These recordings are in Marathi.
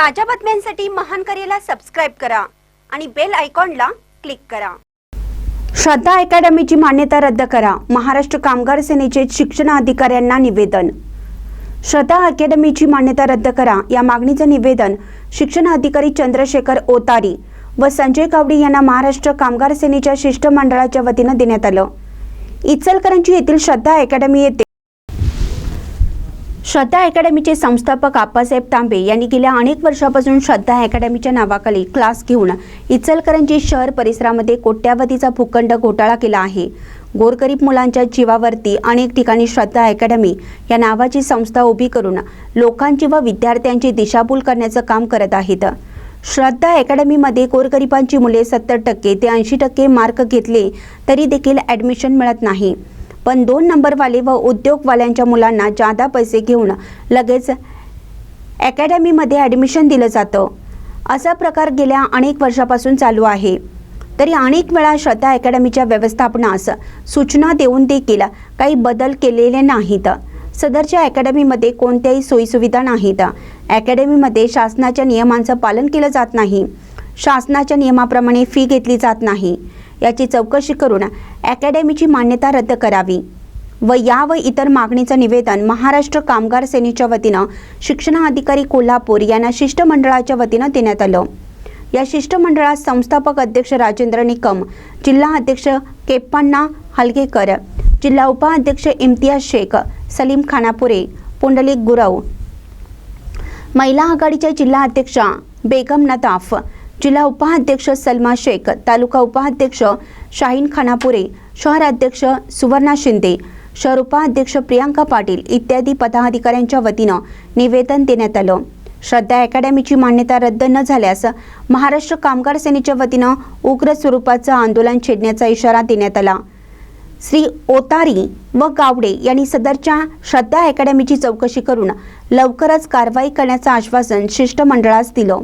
ताज्या बातम्यांसाठी महान करेला सबस्क्राईब करा आणि बेल आयकॉनला क्लिक करा. श्रद्धा अकॅडमीची मान्यता रद्द करा. महाराष्ट्र कामगार सेनेचे शिक्षण अधिकाऱ्यांना निवेदन. श्रद्धा अकॅडमीची मान्यता रद्द करा. या मागणीचं निवेदन शिक्षण अधिकारी चंद्रशेखर ओतारी व संजय कावडे यांना महाराष्ट्र कामगार सेनेच्या शिष्टमंडळाच्या वतीनं देण्यात आलं. इचलकरंजी येथील श्रद्धा अकॅडमी येथे श्रद्धा अकॅडमीचे संस्थापक आप्पासाहेब तांबे यांनी गेल्या अनेक वर्षापासून श्रद्धा अकॅडमीच्या नावाखाली क्लास घेऊन इचलकरंजी शहर परिसरामध्ये कोट्यावधीचा भूखंड घोटाळा केला आहे. गोरगरीब मुलांच्या जीवावरती अनेक ठिकाणी श्रद्धा अकॅडमी या नावाची संस्था उभी करून लोकांची व विद्यार्थ्यांची दिशाभूल करण्याचं काम करत आहेत. श्रद्धा अकॅडमीमध्ये गोरगरिबांची मुले सत्तर टक्के ते ऐंशी टक्के मार्क घेतले तरी देखील ॲडमिशन मिळत नाही. पण दोन नंबरवाले व उद्योगवाल्यांच्या मुलांना जादा पैसे घेऊन लगेच अकॅडमीमध्ये ॲडमिशन दिलं जातं. असा प्रकार गेल्या अनेक वर्षापासून चालू आहे. तरी अनेक वेळा श्रद्धा अकॅडमीच्या व्यवस्थापनास सूचना देऊन देखील काही बदल केलेले नाहीत. सदरच्या अकॅडमीमध्ये कोणत्याही सोयीसुविधा नाहीत. अकॅडमीमध्ये शासनाच्या नियमांचं पालन केलं जात नाही. शासनाच्या नियमाप्रमाणे फी घेतली जात नाही. याची चौकशी करून अकॅडमीची मान्यता रद्द करावी. व या व इतर मागणीचं निवेदन महाराष्ट्र कामगार सेनेच्या वतीनं शिक्षणाधिकारी कोल्हापूर यांना शिष्टमंडळाच्या वतीनं देण्यात आलं. या शिष्टमंडळात संस्थापक अध्यक्ष राजेंद्र निकम जिल्हा अध्यक्ष केप्पण्णा हलगेकर जिल्हा उपाध्यक्ष इम्तियाज शेख सलीम खानापुरे पुंडलिक गुरव. महिला आघाडीच्या जिल्हा अध्यक्षा बेगम नताफ जिल्हा उपाध्यक्ष सलमा शेख तालुका उपाध्यक्ष शाहीन खानापुरे शहर अध्यक्ष सुवर्णा शिंदे शहर उपाध्यक्ष प्रियांका पाटील इत्यादी पदाधिकाऱ्यांच्या वतीनं निवेदन देण्यात आलं. श्रद्धा अकॅडमीची मान्यता रद्द न झाल्यास महाराष्ट्र कामगार सेनेच्या वतीनं उग्र स्वरूपाचं आंदोलन छेडण्याचा इशारा देण्यात आला. श्री ओतारी व गावडे यांनी सदरच्या श्रद्धा अकॅडमीची चौकशी करून लवकरच कारवाई करण्याचं आश्वासन शिष्टमंडळास दिलं.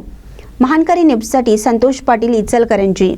महानकारी न्यूजसाठी संतोष पाटील इचलकरंजी